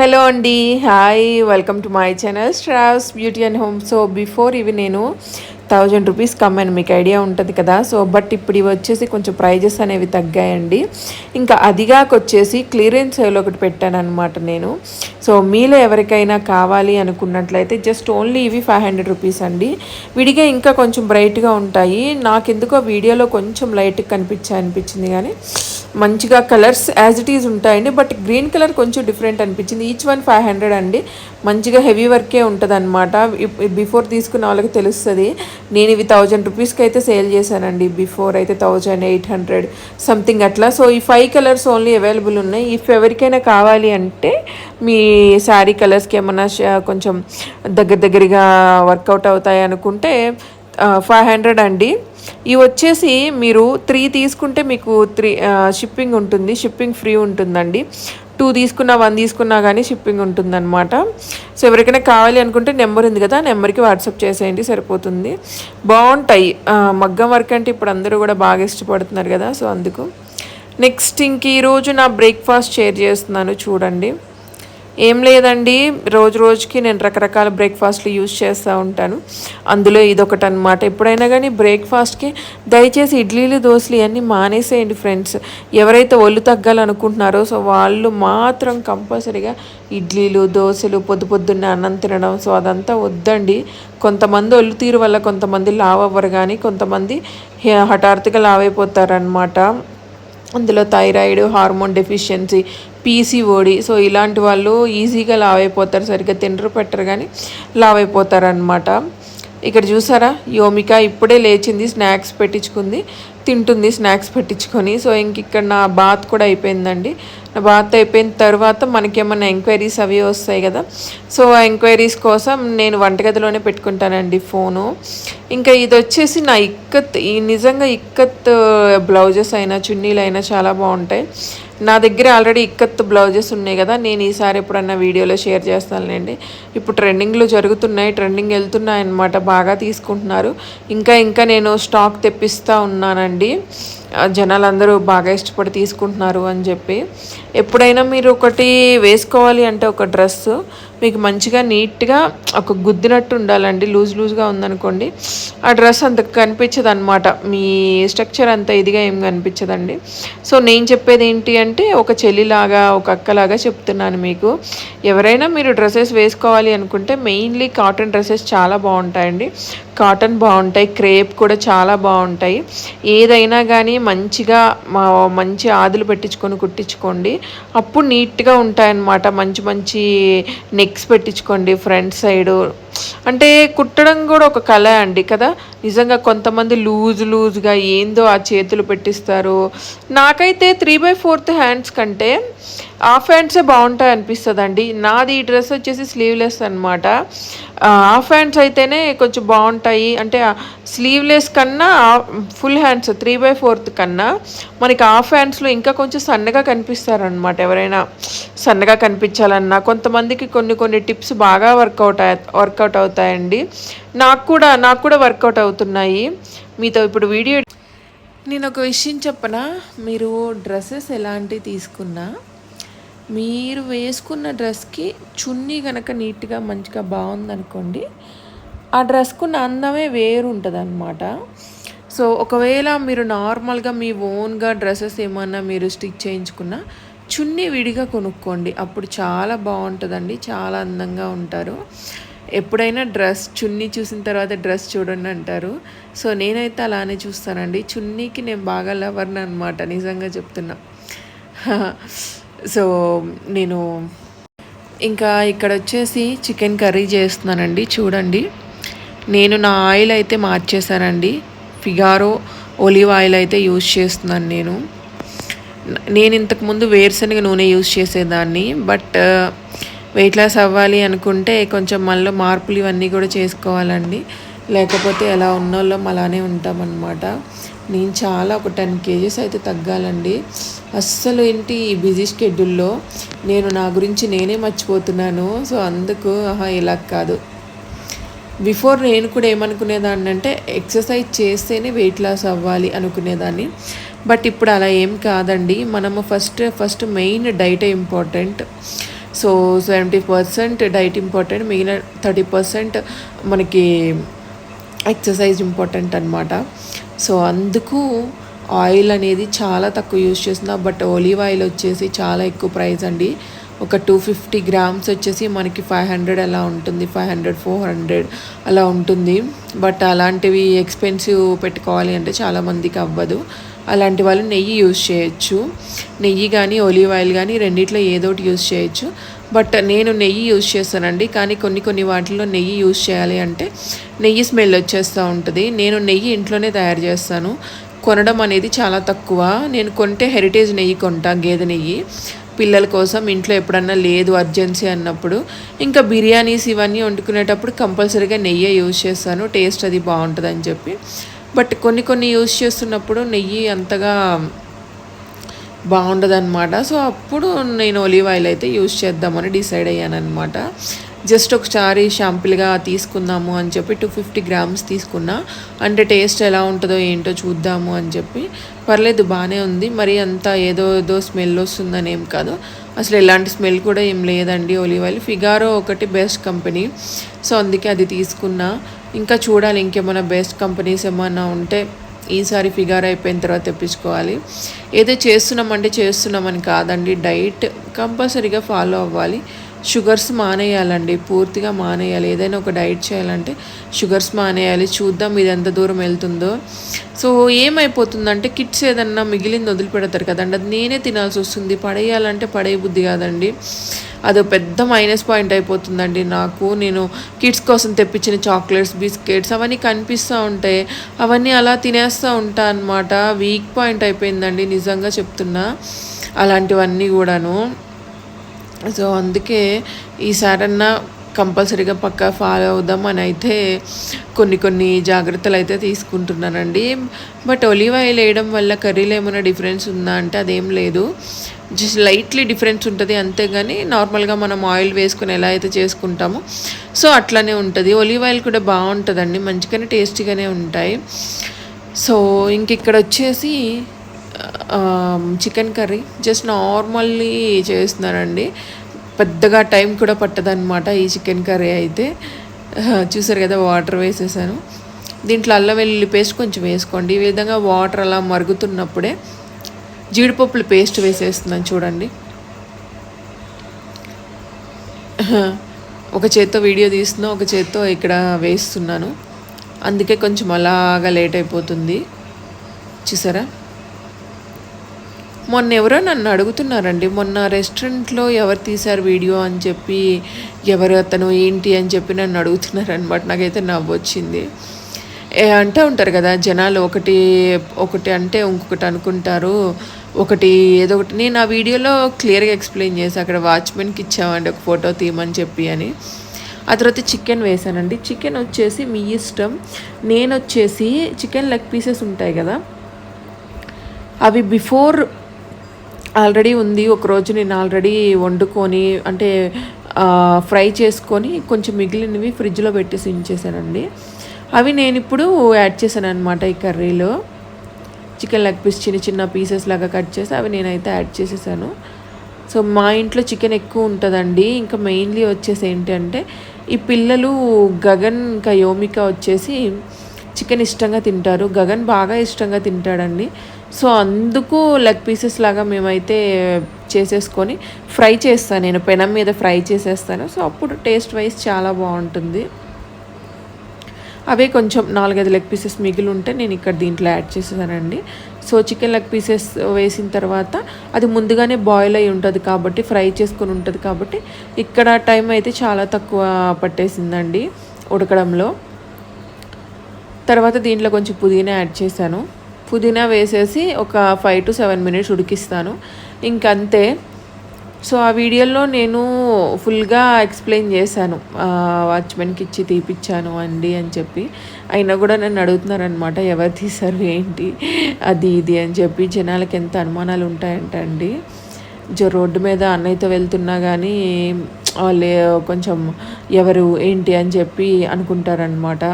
Hello అండి hi welcome to my channel straws beauty and home. So before ఇవి నేను thousand rupees కమ్మాను మీకు idea ఉంటుంది కదా. సో బట్ ఇప్పుడు ఇవి వచ్చేసి కొంచెం ప్రైజెస్ అనేవి తగ్గాయండి. ఇంకా అదిగాక వచ్చేసి క్లియరెన్స్ సేల్ ఒకటి పెట్టాను అనమాట నేను. సో మీలో ఎవరికైనా కావాలి అనుకున్నట్లయితే జస్ట్ ఓన్లీ ఇవి ఫైవ్ హండ్రెడ్ రూపీస్ అండి. విడిగా ఇంకా కొంచెం బ్రైట్గా ఉంటాయి. నాకెందుకో వీడియోలో కొంచెం లైట్గా కనిపించా అనిపించింది కానీ మంచిగా కలర్స్ యాజ్ ఇట్ ఈజ్ ఉంటాయండి. బట్ గ్రీన్ కలర్ కొంచెం డిఫరెంట్ అనిపించింది. ఈచ్ వన్ ఫైవ్ హండ్రెడ్ అండి. మంచిగా హెవీ వర్కే ఉంటుంది అనమాట బిఫోర్ తీసుకున్న వాళ్ళకి తెలుస్తుంది. నేను ఇవి థౌజండ్ రూపీస్కి అయితే సేల్ చేశానండి. బిఫోర్ అయితే థౌజండ్ ఎయిట్ హండ్రెడ్ సంథింగ్ అట్లా. సో ఈ ఫైవ్ కలర్స్ ఓన్లీ అవైలబుల్ ఉన్నాయి. ఇఫ్ ఎవరికైనా కావాలి అంటే మీ శారీ కలర్స్కి ఏమన్నా కొంచెం దగ్గర దగ్గరగా వర్కౌట్ అవుతాయి అనుకుంటే ఫైవ్ హండ్రెడ్ అండి. ఇవి వచ్చేసి మీరు త్రీ తీసుకుంటే మీకు త్రీ షిప్పింగ్ ఉంటుంది షిప్పింగ్ ఫ్రీ ఉంటుందండి. టూ తీసుకున్నా వన్ తీసుకున్నా కానీ షిప్పింగ్ ఉంటుందన్నమాట. సో ఎవరికైనా కావాలి అనుకుంటే నెంబర్ ఉంది కదా నెంబర్కి వాట్సాప్ చేసేయండి సరిపోతుంది. బాగుంటాయి. మగ్గం వర్క్ అంటే ఇప్పుడు అందరూ కూడా బాగా ఇష్టపడుతున్నారు కదా సో అందుకు. నెక్స్ట్ ఇంక ఈరోజు నా బ్రేక్ఫాస్ట్ షేర్ చేస్తున్నాను చూడండి. ఏం లేదండి రోజు రోజుకి నేను రకరకాల బ్రేక్ఫాస్ట్లు యూజ్ చేస్తూ ఉంటాను. అందులో ఇదొకటి అనమాట ఎప్పుడైనా కానీ బ్రేక్ఫాస్ట్కి దయచేసి ఇడ్లీలు దోశలు ఇవన్నీ మానేసేయండి ఫ్రెండ్స్. ఎవరైతే ఒళ్ళు తగ్గాలనుకుంటున్నారో సో వాళ్ళు మాత్రం కంపల్సరీగా ఇడ్లీలు దోశలు పొద్దు పొద్దున్నే అన్నం తినడం సో అదంతా వద్దండి. కొంతమంది ఒళ్ళు తీరు వల్ల కొంతమంది లావ్ అవ్వరు కానీ కొంతమంది హఠాత్తుగా లావైపోతారనమాట అందులో thyroid hormone deficiency PCOD. So ఇలాంటి వాళ్ళు ఈజీగా లావ్ అయిపోతారు సరిగ్గా తినరు పెట్టరు కానీ లావ్ అయిపోతారు అనమాట ఇక్కడ చూసారా? యోమిక ఇప్పుడే లేచింది స్నాక్స్ పెట్టించుకుంది తింటుంది స్నాక్స్ పెట్టించుకొని. సో ఇంక ఇక్కడ నా బాత్ కూడా అయిపోయిందండి. బాత్ అయిపోయిన తర్వాత మనకేమైనా ఎంక్వైరీస్ అవి వస్తాయి కదా. సో ఆ ఎంక్వైరీస్ కోసం నేను వంటగదిలోనే పెట్టుకుంటానండి ఫోను. ఇంకా ఇది వచ్చేసి నా ఇక్కత్ ఈ నిజంగా ఇక్కత్ బ్లౌజెస్ అయినా చున్నీలు అయినా చాలా బాగుంటాయి. నా దగ్గర ఆల్రెడీ ఇక్కత్ బ్లౌజెస్ ఉన్నాయి కదా. నేను ఈసారి ఎప్పుడన్నా వీడియోలో షేర్ చేస్తానులేండి. ఇప్పుడు ట్రెండింగ్లో జరుగుతున్నాయి ట్రెండింగ్ వెళ్తున్నాయి అనమాట బాగా తీసుకుంటున్నారు. ఇంకా ఇంకా నేను స్టాక్ తెప్పిస్తూ ఉన్నానండి. జనాలందరూ బాగా ఇష్టపడి తీసుకుంటున్నారు అని చెప్పి ఎప్పుడైనా మీరు ఒకటి వేసుకోవాలి అంటే ఒక డ్రెస్సు మీకు మంచిగా నీట్గా ఒక గుద్దినట్టు ఉండాలండి లూజ్ లూజ్గా ఉందనుకోండి ఆ డ్రెస్ అంత కనిపించదు అనమాట మీ స్ట్రక్చర్ అంత ఇదిగా ఏం కనిపించదండి. సో నేను చెప్పేది ఏంటి అంటే ఒక చెల్లిలాగా ఒక అక్కలాగా చెప్తున్నాను మీకు. ఎవరైనా మీరు డ్రెస్సెస్ వేసుకోవాలి అనుకుంటే మెయిన్లీ కాటన్ డ్రెస్సెస్ చాలా బాగుంటాయండి. కాటన్ బాగుంటాయి క్రేప్ కూడా చాలా బాగుంటాయి. ఏదైనా కానీ మంచిగా మంచి ఆదులు పెట్టించుకొని కుట్టించుకోండి. అప్పుడు నీట్గా ఉంటాయన్నమాట. మంచి మంచి నెక్స్ పెట్టించుకోండి ఫ్రంట్ సైడు అంటే కుట్టడం కూడా ఒక కళ అండి కదా. నిజంగా కొంతమంది లూజ్ లూజ్గా ఏందో ఆ చేతులు పెట్టిస్తారు. నాకైతే త్రీ బై ఫోర్త్ హ్యాండ్స్ కంటే హాఫ్ హ్యాండ్సే బాగుంటాయి అనిపిస్తుంది అండి నాది ఈ డ్రెస్ వచ్చేసి స్లీవ్లెస్ అనమాట హాఫ్ హ్యాండ్స్ అయితేనే కొంచెం బాగుంటాయి. అంటే స్లీవ్లెస్ కన్నా full hands three by fourth కన్నా మనకి హాఫ్ హ్యాండ్స్లో ఇంకా కొంచెం సన్నగా కనిపిస్తారనమాట ఎవరైనా. సన్నగా కనిపించాలన్నా కొంతమందికి కొన్ని కొన్ని టిప్స్ బాగా వర్కౌట్ వర్కౌట్ అవుతాయండి. నాకు కూడా నాకు కూడా వర్కౌట్ అవుతున్నాయి. మీతో ఇప్పుడు వీడియో నేను ఒక విషయం చెప్పనా? మీరు డ్రెస్సెస్ ఎలాంటివి తీసుకున్నా మీరు వేసుకున్న డ్రెస్కి చున్నీ కనుక నీట్గా మంచిగా బాగుందనుకోండి ఆ డ్రెస్కున్న అందమే వేరు ఉంటుంది అనమాట సో ఒకవేళ మీరు నార్మల్గా మీ ఓన్గా డ్రెస్సెస్ ఏమన్నా మీరు స్టిచ్ చేయించుకున్నా చున్నీ విడిగా కొనుక్కోండి. అప్పుడు చాలా బాగుంటుందండి చాలా అందంగా ఉంటారు. ఎప్పుడైనా డ్రెస్ చున్నీ చూసిన తర్వాత డ్రెస్ చూడండి అంటారు. సో నేనైతే అలానే చూస్తానండి. చున్నీకి నేను బాగా లవర్ని అనమాట నిజంగా చెప్తున్నా. సో నేను ఇంకా ఇక్కడ వచ్చేసి చికెన్ కర్రీ చేస్తున్నానండి చూడండి. నేను నా ఆయిల్ అయితే మార్చేశానండి. ఫిగారో ఒలివ్ ఆయిల్ అయితే యూజ్ చేస్తున్నాను నేను. నేను ఇంతకుముందు వేరుశనగ నూనె యూజ్ చేసేదాన్ని బట్ వెయిట్ లాస్ అవ్వాలి అనుకుంటే కొంచెం మళ్ళీ మార్పులు ఇవన్నీ కూడా చేసుకోవాలండి. లేకపోతే ఎలా ఉన్నోళ్ళం అలానే ఉంటామన్నమాట. నేను చాలా ఒక టెన్ కేజీస్ అయితే తగ్గాలండి. అస్సలు ఏంటి ఈ బిజీ షెడ్యూల్లో నేను నా గురించి నేనే మర్చిపోతున్నాను. సో అందుకు ఆహా ఇలా కాదు. బిఫోర్ నేను కూడా ఏమనుకునేదాన్ని అంటే ఎక్సర్సైజ్ చేస్తేనే వెయిట్ లాస్ అవ్వాలి అనుకునేదాన్ని. బట్ ఇప్పుడు అలా ఏం కాదండి. మనము first first main diet important. So seventy percent diet important. మిగిలిన థర్టీ పర్సెంట్ మనకి ఎక్సర్సైజ్ ఇంపార్టెంట్ అనమాట సో అందుకు ఆయిల్ అనేది చాలా తక్కువ యూజ్ చేస్తున్నా బట్ ఒలివ్ ఆయిల్ వచ్చేసి చాలా ఎక్కువ ప్రైస్ అండి. ఒక టూ ఫిఫ్టీ గ్రామ్స్ వచ్చేసి మనకి ఫైవ్ హండ్రెడ్ అలా ఉంటుంది ఫైవ్ హండ్రెడ్ ఫోర్ హండ్రెడ్ అలా ఉంటుంది. బట్ అలాంటివి ఎక్స్పెన్సివ్ పెట్టుకోవాలి అంటే చాలామందికి అవ్వదు. అలాంటి వాళ్ళు నెయ్యి యూజ్ చేయొచ్చు. నెయ్యి కానీ ఒలివ్ ఆయిల్ కానీ రెండిట్లో ఏదో ఒకటి యూజ్ చేయొచ్చు. బట్ నేను నెయ్యి యూజ్ చేస్తానండి. కానీ కొన్ని కొన్ని వాటిల్లో నెయ్యి యూజ్ చేయాలి అంటే నెయ్యి స్మెల్ వచ్చేస్తూ ఉంటుంది. నేను నెయ్యి ఇంట్లోనే తయారు చేస్తాను. కొనడం అనేది చాలా తక్కువ. నేను కొంటే హెరిటేజ్ నెయ్యి కొంటా గేదె నెయ్యి. పిల్లల కోసం ఇంట్లో ఎప్పుడన్నా లేదు అర్జెన్సీ అన్నప్పుడు ఇంకా బిర్యానీస్ ఇవన్నీ వండుకునేటప్పుడు కంపల్సరీగా నెయ్యి యూజ్ చేస్తాను టేస్ట్ అది బాగుంటుందని చెప్పి. బట్ కొన్ని కొన్ని యూజ్ చేస్తున్నప్పుడు నెయ్యి అంతగా బాగుండదన్నమాట. సో అప్పుడు నేను ఒలివ్ ఆయిల్ అయితే యూజ్ చేద్దామని డిసైడ్ అయ్యాను అనమాట జస్ట్ ఒకసారి షాంపుల్గా తీసుకుందాము అని చెప్పి టూ ఫిఫ్టీ గ్రామ్స్ తీసుకున్నా. అంటే టేస్ట్ ఎలా ఉంటుందో ఏంటో చూద్దాము అని చెప్పి. పర్లేదు బాగానే ఉంది. మరి అంత ఏదో ఏదో స్మెల్ వస్తుందని ఏం కాదు. అసలు ఎలాంటి స్మెల్ కూడా ఏం లేదండి ఒలివ్ ఆయిల్. ఫిగారో ఒకటి బెస్ట్ కంపెనీ. సో అందుకే అది తీసుకున్నా. ఇంకా చూడాలి ఇంకేమైనా బెస్ట్ కంపెనీస్ ఏమైనా ఉంటే ఈసారి ఫిగర్ అయిపోయిన తర్వాత తెప్పించుకోవాలి. ఏదో చేస్తున్నామంటే చేస్తున్నామని కాదండి డైట్ కంపల్సరీగా ఫాలో అవ్వాలి. షుగర్స్ మానేయాలండి పూర్తిగా మానేయాలి. ఏదైనా ఒక డైట్ చేయాలంటే షుగర్స్ మానేయాలి. చూద్దాం ఇది ఎంత దూరం వెళ్తుందో. సో ఏమైపోతుందంటే కిట్స్ ఏదన్నా మిగిలింది వదిలిపెడతారు కదండి. అది నేనే తినాల్సి వస్తుంది. పడేయాలంటే పడే బుద్ధి కాదండి. అది పెద్ద మైనస్ పాయింట్ అయిపోతుందండి నాకు. నేను కిడ్స్ కోసం తెప్పించిన చాక్లెట్స్ బిస్కెట్స్ అవన్నీ కనిపిస్తూ ఉంటాయి అవన్నీ అలా తినేస్తూ ఉంటా అనమాట వీక్ పాయింట్ అయిపోయిందండి నిజంగా చెప్తున్నా. అలాంటివన్నీ కూడాను. సో అందుకే ఈసారన్నా కంపల్సరీగా పక్కా ఫాలో అవుదాం అని అయితే కొన్ని కొన్ని జాగ్రత్తలు అయితే తీసుకుంటున్నానండి. బట్ ఒలివ్ ఆయిల్ వేయడం వల్ల కర్రీలో ఏమైనా డిఫరెన్స్ ఉందా అంటే అదేం లేదు. జస్ట్ లైట్లీ డిఫరెన్స్ ఉంటుంది అంతేగాని నార్మల్గా మనం ఆయిల్ వేసుకొని ఎలా అయితే చేసుకుంటామో సో అట్లానే ఉంటుంది. ఒలివ్ ఆయిల్ కూడా బాగుంటుందండి మంచిగానే టేస్టీగానే ఉంటాయి. సో ఇంక ఇక్కడ వచ్చేసి చికెన్ కర్రీ జస్ట్ నార్మల్లీ చేస్తున్నానండి పెద్దగా టైం కూడా పట్టదనమాట ఈ చికెన్ కర్రీ అయితే. చూసారు కదా వాటర్ వేసేసాను. దీంట్లో అల్లం వెల్లుల్లి పేస్ట్ కొంచెం వేసుకోండి. ఈ విధంగా వాటర్ అలా మరుగుతున్నప్పుడే జీడిపప్పులు పేస్ట్ వేసేస్తున్నాను చూడండి. ఒక చేత్తో వీడియో తీస్తున్నా ఒక చేత్తో ఇక్కడ వేస్తున్నాను. అందుకే కొంచెం అలాగా లేట్ అయిపోతుంది. చూసారా? మొన్న ఎవరో నన్ను అడుగుతున్నారండి మొన్న రెస్టారెంట్లో ఎవరు తీశారు వీడియో అని చెప్పి ఎవరు అతను ఏంటి అని చెప్పి నన్ను అడుగుతున్నారు అనమాట నాకైతే నవ్వు వచ్చింది అంటూ ఉంటారు కదా జనాలు ఒకటి ఒకటి అంటే ఇంకొకటి అనుకుంటారు ఒకటి ఏదో ఒకటి నేను ఆ వీడియోలో క్లియర్గా ఎక్స్ప్లెయిన్ చేసి అక్కడ వాచ్మెన్కి ఇచ్చామండి ఒక ఫోటో తీయమని చెప్పి అని. ఆ తర్వాత చికెన్ వేసానండి చికెన్ వచ్చేసి మీ ఇష్టం నేను వచ్చేసి చికెన్ లెగ్ పీసెస్ ఉంటాయి కదా అవి బిఫోర్ ఆల్రెడీ ఉంది ఒకరోజు నేను ఆల్రెడీ వండుకొని అంటే ఫ్రై చేసుకొని కొంచెం మిగిలినవి ఫ్రిడ్జ్లో పెట్టేసి ఉంచేసానండి అవి నేను ఇప్పుడు యాడ్ చేశాను అనమాట ఈ కర్రీలో. చికెన్ లెగ్ పీస్ చిన్న చిన్న పీసెస్ లాగా కట్ చేసి అవి నేనైతే యాడ్ చేసేసాను. సో మా ఇంట్లో చికెన్ ఎక్కువ ఉంటుందండి. ఇంకా మెయిన్లీ వచ్చేసి ఏంటంటే ఈ పిల్లలు గగన్ ఇంకా యోమిక వచ్చేసి చికెన్ ఇష్టంగా తింటారు. గగన్ బాగా ఇష్టంగా తింటాడండి. సో అందుకు లెగ్ పీసెస్ లాగా మేమైతే చేసేసుకొని ఫ్రై చేస్తాను నేను. పెనం మీద ఫ్రై చేసేస్తాను. సో అప్పుడు టేస్ట్ వైజ్ చాలా బాగుంటుంది. అవే కొంచెం నాలుగైదు లెగ్ పీసెస్ మిగిలి ఉంటే నేను ఇక్కడ దీంట్లో యాడ్ చేసేసానండి. సో చికెన్ లెగ్ పీసెస్ వేసిన తర్వాత అది ముందుగానే బాయిల్ అయి ఉంటుంది కాబట్టి ఫ్రై చేసుకొని ఉంటుంది కాబట్టి ఇక్కడ టైం అయితే చాలా తక్కువ పట్టేసిందండి ఉడకడంలో. తర్వాత దీంట్లో కొంచెం పుదీనా యాడ్ చేశాను. పుదీనా వేసేసి ఒక ఫైవ్ టు సెవెన్ మినిట్స్ ఉడికిస్తాను. ఇంకంతే. సో ఆ వీడియోలో నేను ఫుల్గా ఎక్స్ప్లెయిన్ చేశాను. వాచ్మెన్కి ఇచ్చి తీపిచ్చాను అండి అని చెప్పి. అయినా కూడా నన్ను అడుగుతున్నారనమాట ఎవరు తీశారు ఏంటి అది ఇది అని చెప్పి. జనాలకి ఎంత అనుమానాలు ఉంటాయంట అండి జో రోడ్డు మీద అన్నయ్యతో వెళ్తున్నా కానీ వాళ్ళు కొంచెం ఎవరు ఏంటి అని చెప్పి అనుకుంటారనమాట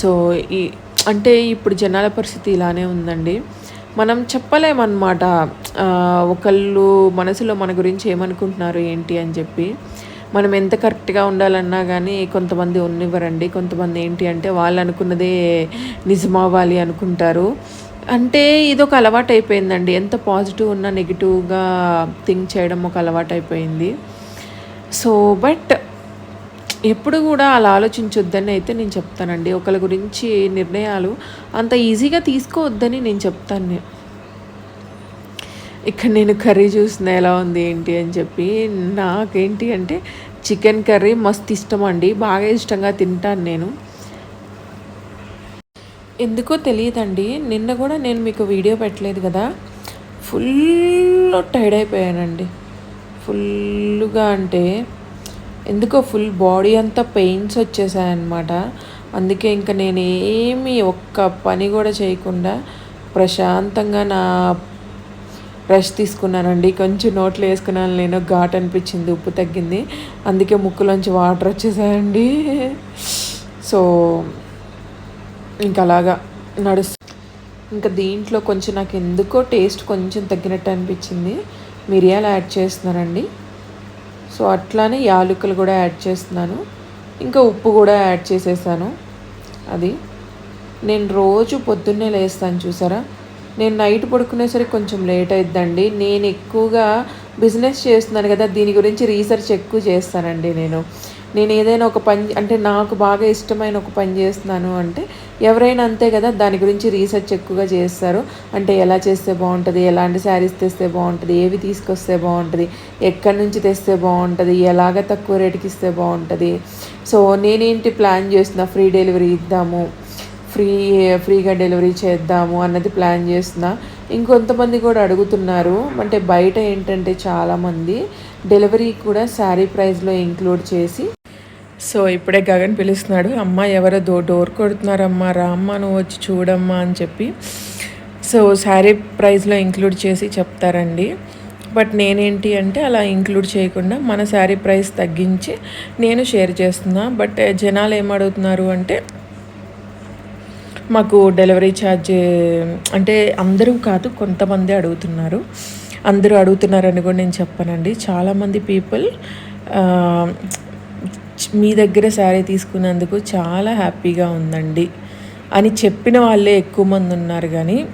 సో ఈ అంటే ఇప్పుడు జనాల పరిస్థితి ఇలానే ఉందండి. మనం చెప్పలేమన్నమాట. ఒకళ్ళు మనసులో మన గురించి ఏమనుకుంటున్నారు ఏంటి అని చెప్పి. మనం ఎంత కరెక్ట్గా ఉండాలన్నా కానీ కొంతమంది ఉన్నివ్వరండి. కొంతమంది ఏంటి అంటే వాళ్ళు అనుకున్నదే నిజమవ్వాలి అనుకుంటారు. అంటే ఇది ఒక అలవాటు అయిపోయిందండి ఎంత పాజిటివ్ ఉన్నా నెగిటివ్గా థింక్ చేయడం ఒక అలవాటు అయిపోయింది సో బట్ ఎప్పుడు కూడా అలా ఆలోచించొద్దని అయితే నేను చెప్తానండి. ఒకరి గురించి నిర్ణయాలు అంత ఈజీగా తీసుకోవద్దని నేను చెప్తాను. ఇక్కడ నేను కర్రీ చూసిన ఎలా ఉంది ఏంటి అని చెప్పి నాకేంటి అంటే చికెన్ కర్రీ మస్తు ఇష్టం అండి బాగా ఇష్టంగా తింటాను నేను. ఎందుకో తెలియదండి. నిన్న కూడా నేను మీకు వీడియో పెట్టలేదు కదా. ఫుల్ టైర్డ్ అయిపోయానండి. ఫుల్గా అంటే ఎందుకో ఫుల్ బాడీ అంతా పెయిన్స్ వచ్చేసాయన్నమాట. అందుకే ఇంకా నేను ఏమి ఒక్క పని కూడా చేయకుండా ప్రశాంతంగా నా బ్రష్ తీసుకున్నానండి. కొంచెం నోట్లో వేసుకున్నాను నేను ఘాట్ అనిపించింది ఉప్పు తగ్గింది. అందుకే ముక్కులోంచి వాటర్ వచ్చేసాయండి. సో ఇంకా అలాగా నడుస్తు ఇంకా దీంట్లో కొంచెం నాకు ఎందుకో టేస్ట్ కొంచెం తగ్గినట్టు అనిపించింది. మిరియాలు యాడ్ చేస్తున్నానండి. సో అట్లానే యాలకులు కూడా యాడ్ చేస్తున్నాను. ఇంకా ఉప్పు కూడా యాడ్ చేసేసాను. అది నేను రోజు పొద్దున్నే లేస్తాను చూసారా? నేను నైట్ పడుకునేసరికి కొంచెం లేట్ అయిద్దండి. నేను ఎక్కువగా బిజినెస్ చేస్తున్నాను కదా దీని గురించి రీసెర్చ్ ఎక్కువ చేస్తానండి నేను. నేను ఏదైనా ఒక పని అంటే నాకు బాగా ఇష్టమైన ఒక పని చేస్తున్నాను అంటే ఎవరైనా అంతే కదా దాని గురించి రీసెర్చ్ ఎక్కువగా చేస్తారు. అంటే ఎలా చేస్తే బాగుంటుంది ఎలాంటి శారీస్ తెస్తే బాగుంటుంది ఏవి తీసుకొస్తే బాగుంటుంది ఎక్కడి నుంచి తెస్తే బాగుంటుంది ఎలాగ తక్కువ రేటుకి ఇస్తే బాగుంటుంది. సో నేనేంటి ప్లాన్ చేస్తున్నా ఫ్రీ డెలివరీ ఇద్దాము ఫ్రీ ఫ్రీగా డెలివరీ చేద్దాము అన్నది ప్లాన్ చేస్తున్నా. ఇంకొంతమంది కూడా అడుగుతున్నారు అంటే బయట ఏంటంటే చాలామంది డెలివరీ కూడా శారీ ప్రైస్లో ఇంక్లూడ్ చేసి సో ఇప్పుడే గగన్ పిలుస్తున్నాడు అమ్మ ఎవరో దో డోర్ కొడుతున్నారమ్మా రామ్మ నువ్వు వచ్చి చూడమ్మా అని చెప్పి. సో శారీ ప్రైస్లో ఇంక్లూడ్ చేసి చెప్తారండి. బట్ నేనేంటి అంటే అలా ఇంక్లూడ్ చేయకుండా మన శారీ ప్రైస్ తగ్గించి నేను షేర్ చేస్తున్నా. బట్ జనాలు ఏమడుగుతున్నారు అంటే మాకు డెలివరీ ఛార్జ్ అంటే అందరూ కాదు కొంతమంది అడుగుతున్నారు. అందరూ అడుగుతున్నారని కూడా నేను చెప్పానండి. చాలామంది పీపుల్ మీ దగ్గర శారీ తీసుకున్నందుకు చాలా హ్యాపీగా ఉందండి. అని చెప్పిన వాళ్ళే ఎక్కువ మంది ఉన్నారు కానీ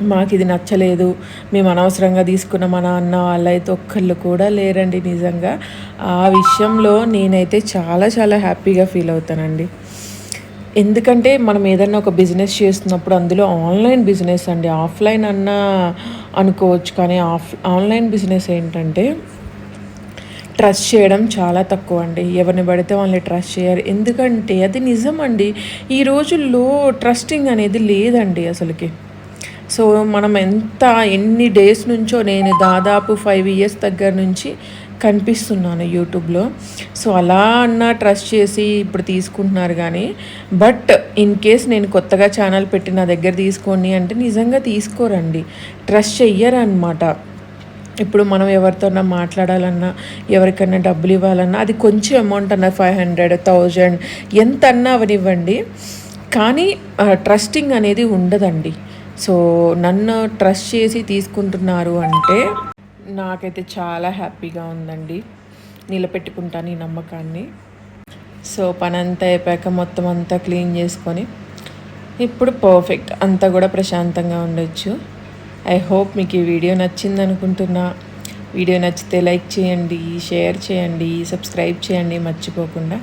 మాకు ఇది నచ్చలేదు. మేము అనవసరంగా తీసుకున్న మా నాన్న వాళ్ళైతే ఒక్కళ్ళు కూడా లేరండి నిజంగా. ఆ విషయంలో నేనైతే చాలా చాలా హ్యాపీగా ఫీల్ అవుతానండి. ఎందుకంటే మనం ఏదన్నా ఒక బిజినెస్ చేస్తున్నప్పుడు అందులో ఆన్లైన్ బిజినెస్ అండి. ఆఫ్లైన్ అన్నా అనుకోవచ్చు కానీ ఆఫ్ ఆన్లైన్ బిజినెస్ ఏంటంటే ట్రస్ట్ చేయడం చాలా తక్కువ అండి ఎవరిని పడితే వాళ్ళని ట్రస్ట్ చేయరు ఎందుకంటే అది నిజం అండి ఈ రోజుల్లో ట్రస్టింగ్ అనేది లేదండి అసలుకి. సో మనం ఎంత ఎన్ని డేస్ నుంచో నేను దాదాపు ఫైవ్ ఇయర్స్ దగ్గర నుంచి కనిపిస్తున్నాను యూట్యూబ్లో. సో అలా అన్న ట్రస్ట్ చేసి ఇప్పుడు తీసుకుంటున్నారు కానీ బట్ ఇన్ కేస్ నేను కొత్తగా ఛానల్ పెట్టి నా దగ్గర తీసుకోండి అంటే నిజంగా తీసుకోరండి. ట్రస్ట్ చెయ్యరనమాట ఇప్పుడు మనం ఎవరితోన్నా మాట్లాడాలన్నా ఎవరికైనా డబ్బులు ఇవ్వాలన్నా అది కొంచెం అమౌంట్ అన్న ఫైవ్ హండ్రెడ్ థౌజండ్ ఎంత అన్నా అవనివ్వండి. కానీ ట్రస్టింగ్ అనేది ఉండదండి. సో నన్ను ట్రస్ట్ చేసి తీసుకుంటున్నారు అంటే నాకైతే చాలా హ్యాపీగా ఉందండి. నిలబెట్టుకుంటాను ఈ నమ్మకాన్ని. సో పని అంతా అయిపోయాక మొత్తం అంతా క్లీన్ చేసుకొని ఇప్పుడు పర్ఫెక్ట్ అంతా కూడా ప్రశాంతంగా ఉండొచ్చు. ఐ హోప్ మీకు ఈ వీడియో నచ్చింది అనుకుంటున్నా. వీడియో నచ్చితే లైక్ చేయండి షేర్ చేయండి సబ్స్క్రైబ్ చేయండి మర్చిపోకుండా.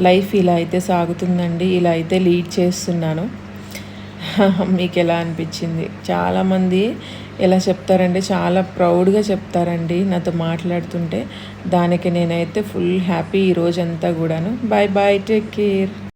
లైఫ్ ఇలా అయితే సాగుతుందండి. ఇలా అయితే లీడ్ చేస్తున్నాను. మీకు ఎలా అనిపించింది? చాలామంది ఎలా చెప్తారంటే చాలా ప్రౌడ్గా చెప్తారండి నాతో మాట్లాడుతుంటే. దానికి నేనైతే ఫుల్ హ్యాపీ ఈ కూడాను. Bye bye take care